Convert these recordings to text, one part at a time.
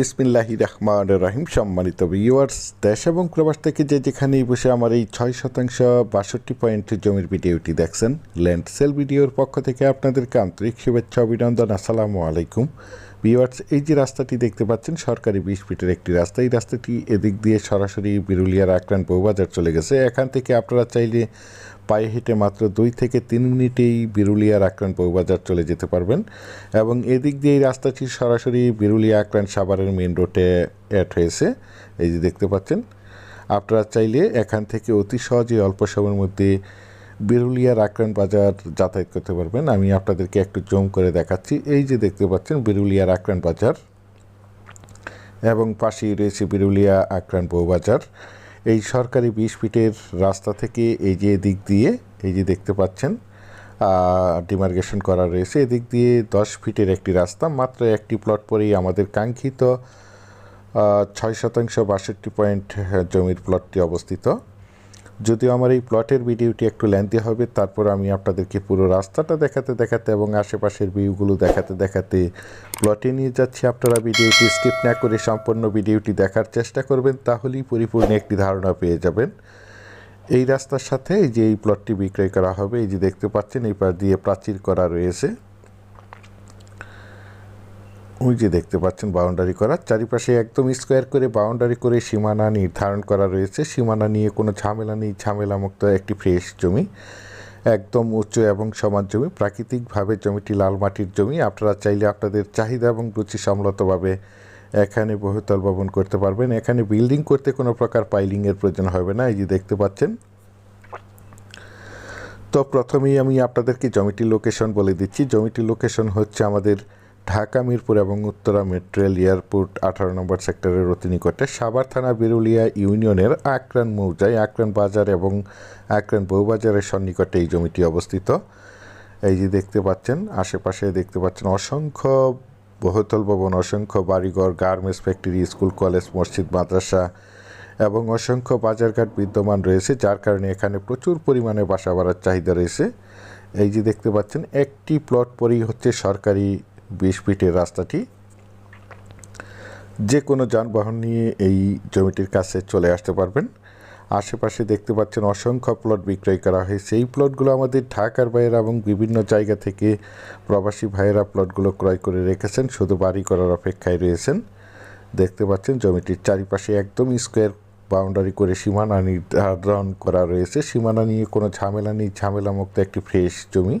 বিসমিল্লাহি রহমান রাহিম, সম্মানিত ভিউয়ার্স দেশ এবং প্রবাস থেকে যে যেখানেই বসে আমার এই ছয় শতাংশ বাষট্টি পয়েন্ট জমির ভিডিওটি দেখছেন ল্যান্ড সেল ভিডিওর পক্ষ থেকে আপনাদেরকে আন্তরিক শুভেচ্ছা, অভিনন্দন, আসসালামু আলাইকুম। ভিউয়ার্স এই যে রাস্তাটি দেখতে পাচ্ছেন, সরকারি বিশ ফিটের একটি রাস্তা। এই রাস্তাটি এদিক দিয়ে সরাসরি বিরুলিয়ার আক্রান্ত বউবাজার চলে গেছে। এখান থেকে আপনারা চাইলে পায়ে হেঁটে মাত্র দুই থেকে তিন মিনিটেই বিরুলিয়ার আক্রান্ত বউবাজার চলে যেতে পারবেন এবং এদিক দিয়ে এই রাস্তাটি সরাসরি বিরুলিয়া আক্রান্ত সাভারের মেন রোডে অ্যাড হয়েছে। এই যে দেখতে পাচ্ছেন, আপনারা চাইলে এখান থেকে অতি সহজে অল্প সময়ের মধ্যে বিরুলিয়ার আক্রান্ত বাজার যাতায়াত করতে পারবেন। আমি আপনাদেরকে একটু জম করে দেখাচ্ছি। এই যে দেখতে পাচ্ছেন, বিরুলিয়ার আক্রান্ত বাজার এবং পাশেই রয়েছে বিরুলিয়া আক্রান্ত বউবাজার। এই সরকারি বিশ ফিটের রাস্তা থেকে এই যে দিক দিয়ে, এই যে দেখতে পাচ্ছেন ডিমার্গেশন করা রয়েছে এদিক দিয়ে দশ ফিটের একটি রাস্তা, মাত্র একটি প্লট পরেই আমাদের কাঙ্ক্ষিত ছয় শতাংশ বাষট্টি পয়েন্ট জমির প্লটটি অবস্থিত। যদিও আমার এই প্লটের ভিডিওটি একটু লেন্থি হবে, তারপর আমি আপনাদেরকে পুরো রাস্তাটা দেখাতে দেখাতে এবং আশেপাশের ভিউগুলো দেখাতে দেখাতে প্লটে নিয়ে যাচ্ছি। আপনারা ভিডিওটি স্কিপ না করে সম্পূর্ণ ভিডিওটি দেখার চেষ্টা করবেন, তাহলেই পরিপূর্ণ একটি ধারণা পেয়ে যাবেন। এই রাস্তার সাথে এই যে এই প্লটটি বিক্রয় করা হবে, এই যে দেখতে পাচ্ছেন, এই পাশ দিয়ে প্রাচীর করা রয়েছে। ওই যে দেখতে পাচ্ছেন বাউন্ডারি করা, চারিপাশে একদম স্কোয়ার করে বাউন্ডারি করে সীমানা নির্ধারণ করা রয়েছে। সীমানা নিয়ে কোনো ঝামেলা নেই, ঝামেলামুক্ত একটি ফ্রেশ জমি, একদম উঁচু এবং সমান জমি। প্রাকৃতিকভাবে জমিটি লাল মাটির জমি। আপনারা চাইলে আপনাদের চাহিদা এবং রুচি সম্মতভাবে এখানে বহুতল ভবন করতে পারবেন। এখানে বিল্ডিং করতে কোনো প্রকার পাইলিংয়ের প্রয়োজন হবে না। এই যে দেখতে পাচ্ছেন। তো প্রথমেই আমি আপনাদেরকে জমিটির লোকেশন বলে দিচ্ছি। জমিটির লোকেশন হচ্ছে আমাদের ঢাকা, মিরপুর এবং উত্তরা মেট্রেল এয়ারপোর্ট আঠারো নম্বর সেক্টরের অতি নিকটে সাভার থানা বিরুলিয়া ইউনিয়নের আক্রান মৌজায় আক্রান বাজার এবং আক্রান বউবাজারের সন্নিকটে এই জমিটি অবস্থিত। এই যে দেখতে পাচ্ছেন, আশেপাশে দেখতে পাচ্ছেন অসংখ্য বহুতল ভবন, অসংখ্য বাড়িঘর, গার্মেন্টস ফ্যাক্টরি, স্কুল, কলেজ, মসজিদ, মাদ্রাসা এবং অসংখ্য বাজারঘাট বিদ্যমান রয়েছে, যার কারণে এখানে প্রচুর পরিমাণে বাসা বাড়ার চাহিদা রয়েছে। এই যে দেখতে পাচ্ছেন, একটি প্লট পরেই হচ্ছে সরকারি বিশ ফিটের রাস্তাটি। যে কোনো যানবাহন নিয়ে এই জমিটির কাছে চলে আসতে পারবেন। আশেপাশে দেখতে পাচ্ছেন অসংখ্য প্লট বিক্রয় করা হয়েছে। এই প্লটগুলো আমাদের ঢাকার ভাইয়েরা এবং বিভিন্ন জায়গা থেকে প্রবাসী ভাইয়েরা প্লটগুলো ক্রয় করে রেখেছেন। শুধু বাড়ি করার অপেক্ষায় রয়েছেন। দেখতে পাচ্ছেন জমিটির চারিপাশে একদম স্কোয়ার বাউন্ডারি করে সীমানা নির্ধারণ করা রয়েছে। সীমানা নিয়ে কোনো ঝামেলা নেই। ঝামেলামুক্ত একটি ফ্রেশ জমি।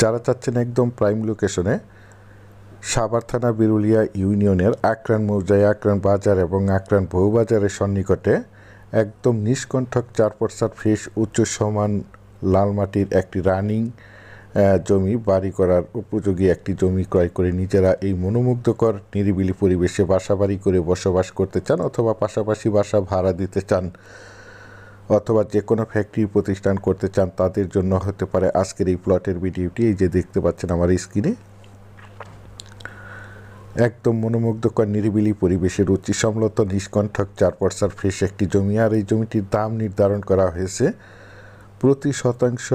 যারা চাচ্ছেন একদম প্রাইম লোকেশনে সাভার থানা বিরুলিয়া ইউনিয়নের আক্রান মৌজায় আক্রান বাজার এবং আক্রান বহুবাজারের সন্নিকটে একদম নিষ্কণ্ঠক চার পর্সার ফ্রেশ উচ্চ সমান লাল মাটির একটি রানিং জমি, বাড়ি করার উপযোগী একটি জমি ক্রয় করে নিজেরা এই মনোমুগ্ধকর, নিরিবিলি পরিবেশে বাসা বাড়ি করে বসবাস করতে চান অথবা পাশাপাশি বাসা ভাড়া দিতে চান। অথবা যে কোনো ফ্যাক্টরি প্রতিষ্ঠান করতে চান, তাদের জন্য হতে পারে আজকের এই প্লটের ভিডিওটি। এই যে দেখতে পাচ্ছেন আমার স্ক্রিনে একদম মনোমুগ্ধকর, নিরিবিলি পরিবেশের রুচি সম্মত নিষ্কণ্ঠক চার পর্সার ফ্রেশ একটি জমি। আর এই জমিটির দাম নির্ধারণ করা হয়েছে প্রতি শতাংশ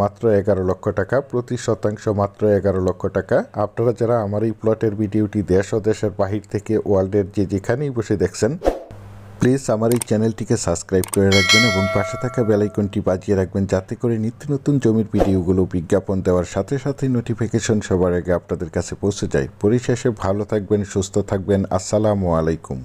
মাত্র এগারো লক্ষ টাকা। প্রতি শতাংশ মাত্র এগারো লক্ষ টাকা। আপনারা যারা আমার এই প্লটের ভিডিওটি দেশ ও দেশের বাহির থেকে ওয়ার্ল্ডের যে যেখানেই বসে দেখছেন প্লিজ আমার এই চ্যানেলটিকে সাবস্ক্রাইব করে রাখবেন এবং পাশে থাকা বেলাইকনটি বাজিয়ে রাখবেন যাতে করে নিত্য নতুন জমির ভিডিওগুলো বিজ্ঞাপন দেওয়ার সাথে সাথে নোটিফিকেশন সবার আগে আপনাদের কাছে পৌঁছে যায়। পরিশেষে ভালো থাকবেন, সুস্থ থাকবেন। আসসালামু আলাইকুম।